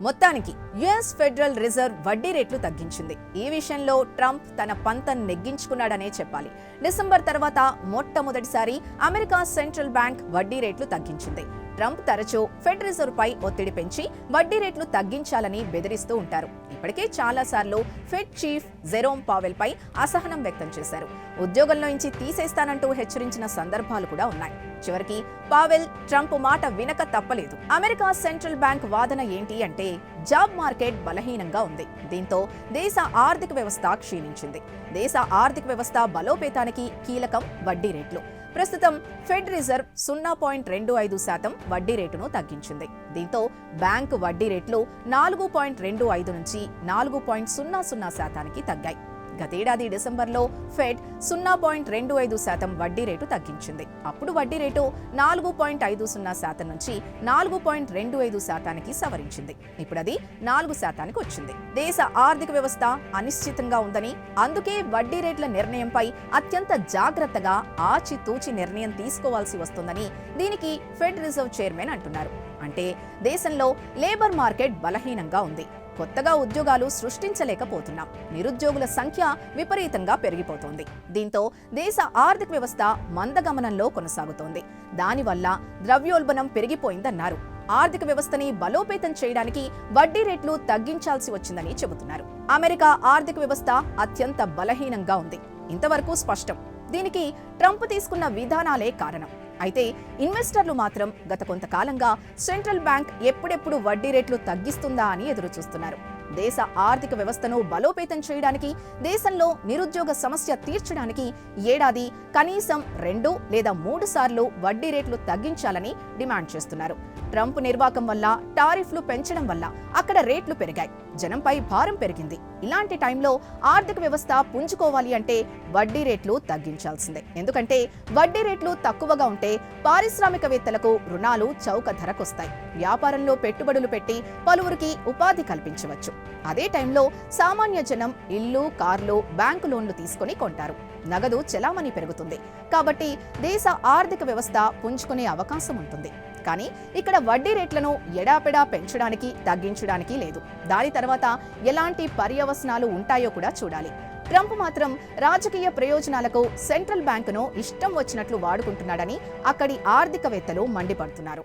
మొత్తానికి US federal reserve వడ్డీ రేట్లు తగ్గించింది. ఈ విషయంలో ట్రంప్ తన పంతం నెగ్గించుకున్నాడనే చెప్పాలి. డిసెంబర్ తర్వాత మొట్టమొదటిసారి అమెరికా సెంట్రల్ బ్యాంక్ వడ్డీ రేట్లు తగ్గించింది. ట్రంప్ తరచూ ఫెడ్ రిజర్వ్ పై ఒత్తిడి పెంచి వడ్డీ రేట్లు తగ్గించాలని బెదిరిస్తూ ఉంటారు. ఇప్పటికే చాలాసార్లు ఫెడ్ చీఫ్ జెరోమ్ పావెల్ పై అసహనం వ్యక్తం చేశారు. ఉద్యోగంలో నుంచి తీసేస్తానంటూ హెచ్చరించిన సందర్భాలు కూడా ఉన్నాయి. చివరికి పావెల్ ట్రంప్ మాట వినక తప్పలేదు. అమెరికా సెంట్రల్ బ్యాంక్ వాదన ఏంటి అంటే జాబ్ మార్కెట్ బలహీనంగా ఉంది. దీంతో దేశ ఆర్థిక వ్యవస్థ క్షీణించింది. దేశ ఆర్థిక వ్యవస్థ బలోపేతానికి కీలకం వడ్డీ రేట్లు. ప్రస్తుతం ఫెడ్ రిజర్వ్ సున్నా పాయింట్ రెండు ఐదు శాతం వడ్డీ రేటును తగ్గించింది. దీంతో బ్యాంకు వడ్డీ రేట్లు నాలుగు పాయింట్ రెండు ఐదు నుంచి నాలుగు పాయింట్ సున్నా సున్నా శాతానికి తగ్గాయి. గతేడాది డిసెంబర్లో ఫెడ్ సున్నా పాయింట్ రెండు ఐదు శాతం వడ్డీ రేటు తగ్గించింది. అప్పుడు వడ్డీ రేటు నాలుగు పాయింట్ ఐదు సున్నా శాతం నుంచి నాలుగు పాయింట్ రెండు ఐదు శాతానికి సవరించింది. ఇప్పుడు అది నాలుగు శాతానికి వచ్చింది. దేశ ఆర్థిక వ్యవస్థ అనిశ్చితంగా ఉందని అందుకే వడ్డీ రేట్ల నిర్ణయంపై అత్యంత జాగ్రత్తగా ఆచితూచి నిర్ణయం తీసుకోవాల్సి వస్తుందని దీనికి ఫెడ్ రిజర్వ్ చైర్మన్ అంటున్నారు. అంటే దేశంలో లేబర్ మార్కెట్ బలహీనంగా ఉంది. కొత్తగా ఉద్యోగాలు సృష్టించలేకపోతున్నాం. నిరుద్యోగుల సంఖ్య విపరీతంగా పెరిగిపోతోంది. దీంతో దేశ ఆర్థిక వ్యవస్థ మందగమనంలో కొనసాగుతోంది. దానివల్ల ద్రవ్యోల్బణం పెరిగిపోయిందన్నారు. ఆర్థిక వ్యవస్థని బలోపేతం చేయడానికి వడ్డీ రేట్లు తగ్గించాల్సి వచ్చిందని చెబుతున్నారు. అమెరికా ఆర్థిక వ్యవస్థ అత్యంత బలహీనంగా ఉంది. ఇంతవరకు స్పష్టం. దీనికి ట్రంప్ తీసుకున్న విధానాలే కారణం. అయితే ఇన్వెస్టర్లు మాత్రం గత కొంతకాలంగా సెంట్రల్ బ్యాంక్ ఎప్పుడెప్పుడు వడ్డీ రేట్లు తగ్గిస్తుందా అని ఎదురుచూస్తున్నారు. దేశ ఆర్థిక వ్యవస్థను బలోపేతం చేయడానికి దేశంలో నిరుద్యోగ సమస్య తీర్చడానికి ఏడాది కనీసం రెండు లేదా మూడు సార్లు వడ్డీ రేట్లు తగ్గించాలని డిమాండ్ చేస్తున్నారు. ట్రంప్ నిర్వాకం వల్ల టారిఫ్లు పెంచడం వల్ల అక్కడ రేట్లు పెరిగాయి. జనంపై భారం పెరిగింది. ఇలాంటి టైంలో ఆర్థిక వ్యవస్థ పుంజుకోవాలి అంటే వడ్డీ రేట్లు తగ్గించాల్సిందే. ఎందుకంటే వడ్డీ రేట్లు తక్కువగా ఉంటే పారిశ్రామికవేత్తలకు రుణాలు చౌక ధరకొస్తాయి. వ్యాపారంలో పెట్టుబడులు పెట్టి పలువురికి ఉపాధి కల్పించవచ్చు. అదే టైంలో సామాన్య జనం ఇల్లు కార్లు బ్యాంకు లోన్లు తీసుకొని కొంటారు. నగదు చెలామణి పెరుగుతుంది. కాబట్టి దేశ ఆర్థిక వ్యవస్థ పుంజుకునే అవకాశం ఉంటుంది. కానీ ఇక్కడ వడ్డీ రేట్లను ఎడాపెడా పెంచడానికి తగ్గించడానికి లేదు. దాని తర్వాత ఎలాంటి పర్యవసనాలు ఉంటాయో కూడా చూడాలి. ట్రంప్ మాత్రం రాజకీయ ప్రయోజనాలకు సెంట్రల్ బ్యాంకును ఇష్టం వచ్చినట్లు వాడుకుంటున్నాడని అక్కడి ఆర్థికవేత్తలు మండిపడుతున్నారు.